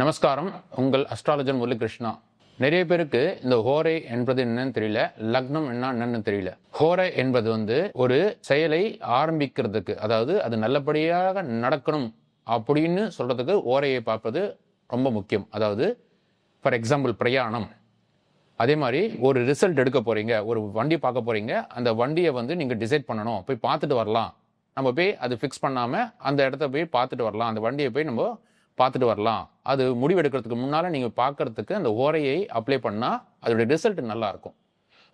நமஸ்காரம். உங்கள் அஸ்ட்ராலஜர் முரளிகிருஷ்ணா. நிறைய பேருக்கு இந்த ஹோரை என்பது என்னன்னு தெரியல லக்னம் என்ன என்னன்னு தெரியல. ஹோரை என்பது வந்து ஒரு செயலை ஆரம்பிக்கிறதுக்கு அதாவது அது நல்லபடியாக நடக்கணும் அப்படின்னு சொல்றதுக்கு ஓரையை பார்ப்பது ரொம்ப முக்கியம். அதாவது ஃபார் எக்ஸாம்பிள் பிரயாணம். அதே மாதிரி ஒரு ரிசல்ட் எடுக்க போறீங்க ஒரு வண்டி பார்க்க போறீங்க அந்த வண்டியை வந்து நீங்க டிசைட் பண்ணணும் போய் பார்த்துட்டு வரலாம். நம்ம போய் அது ஃபிக்ஸ் பண்ணாம அந்த இடத்த போய் பார்த்துட்டு வரலாம். அந்த வண்டியை போய் நம்ம பார்த்துட்டு வரலாம். அது முடிவெடுக்கிறதுக்கு முன்னால் நீங்கள் பார்க்கறதுக்கு அந்த ஓரையை அப்ளை பண்ணால் அதோடைய ரிசல்ட் நல்லாயிருக்கும்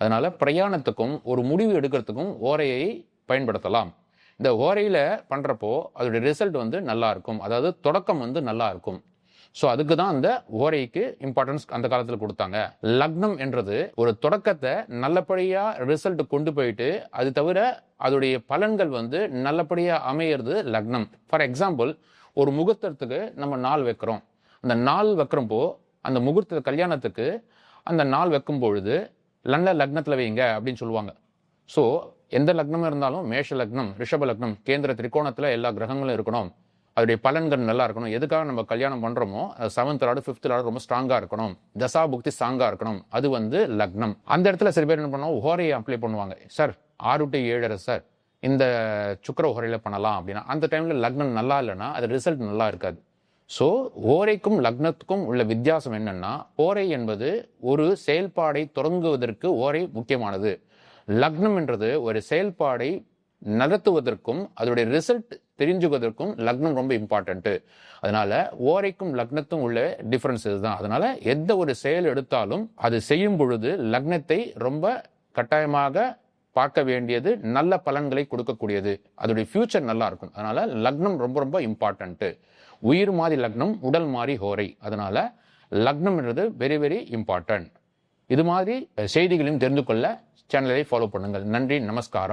அதனால் பிரயாணத்துக்கும் ஒரு முடிவு எடுக்கிறதுக்கும் ஓரையை பயன்படுத்தலாம். இந்த ஓரையில் பண்ணுறப்போ அதோடைய ரிசல்ட் வந்து நல்லாயிருக்கும் அதாவது தொடக்கம் வந்து நல்லா இருக்கும். ஸோ அதுக்கு தான் அந்த ஓரைக்கு இம்பார்ட்டன்ஸ் அந்த காலத்தில் கொடுத்தாங்க. லக்னம் என்றது ஒரு தொடக்கத்தை நல்லபடியாக ரிசல்ட் கொண்டு போயிட்டு அது தவிர அதோடைய பலன்கள் வந்து நல்லபடியாக அமையிறது லக்னம். ஃபார் எக்ஸாம்பிள் ஒரு முகூர்த்தத்துக்கு நம்ம நாள் வைக்கிறோம். அந்த நாள் வைக்கிறப்போ அந்த முகூர்த்த கல்யாணத்துக்கு அந்த நாள் வைக்கும் பொழுது நல்ல லக்னத்தில் வைங்க அப்படின்னு சொல்லுவாங்க. ஸோ எந்த லக்னம் இருந்தாலும் மேஷ லக்னம் ரிஷப லக்னம் கேந்திர திரிகோணத்தில் எல்லா கிரகங்களும் இருக்கணும். அதோடைய பலன்கள் நல்லா இருக்கணும். எதுக்காக நம்ம கல்யாணம் பண்ணுறோமோ செவன்த் லாடு ஃபிஃப்த் லாடு ரொம்ப ஸ்ட்ராங்காக இருக்கணும். தசா புக்தி ஸ்ட்ராங்காக இருக்கணும். அது வந்து லக்னம். அந்த இடத்துல சில பேர் என்ன பண்ணுவோம் ஹோரையை அப்ளை பண்ணுவாங்க. சார் ஆறு டு ஏழரை சார் இந்த சுக்கர ஹோரையில பண்ணலாம் அப்படின்னா அந்த டைமில் லக்னம் நல்லா இல்லைன்னா அது ரிசல்ட் நல்லா இருக்காது. ஸோ ஓரைக்கும் லக்னத்துக்கும் உள்ள வித்தியாசம் என்னென்னா ஓரை என்பது ஒரு செயல்பாடை தொடங்குவதற்கு ஓரை முக்கியமானது. லக்னம் என்றது ஒரு செயல்பாடை நடத்துவதற்கும் அதோடைய ரிசல்ட் தெரிஞ்சுவதற்கும் லக்னம் ரொம்ப இம்பார்ட்டன்ட்டு அதனால ஓரைக்கும் லக்னத்தும் உள்ள டிஃபரன்ஸ் இதுதான். அதனால எந்த ஒரு செயல் எடுத்தாலும் அது செய்யும் பொழுது லக்னத்தை ரொம்ப கட்டாயமாக பார்க்க வேண்டியது நல்ல பலன்களை கொடுக்கக்கூடியது. அதோடைய ஃபியூச்சர் நல்லா இருக்கும். அதனால் லக்னம் ரொம்ப ரொம்ப இம்பார்ட்டண்ட்டு உயிர் மாதிரி லக்னம் உடல் மாதிரி ஹோரை. அதனால் லக்னம்ன்றது வெரி வெரி இம்பார்ட்டன்ட் இது மாதிரி செய்திகளையும் தெரிந்து கொள்ள சேனலை ஃபாலோ பண்ணுங்கள். நன்றி நமஸ்காரம்.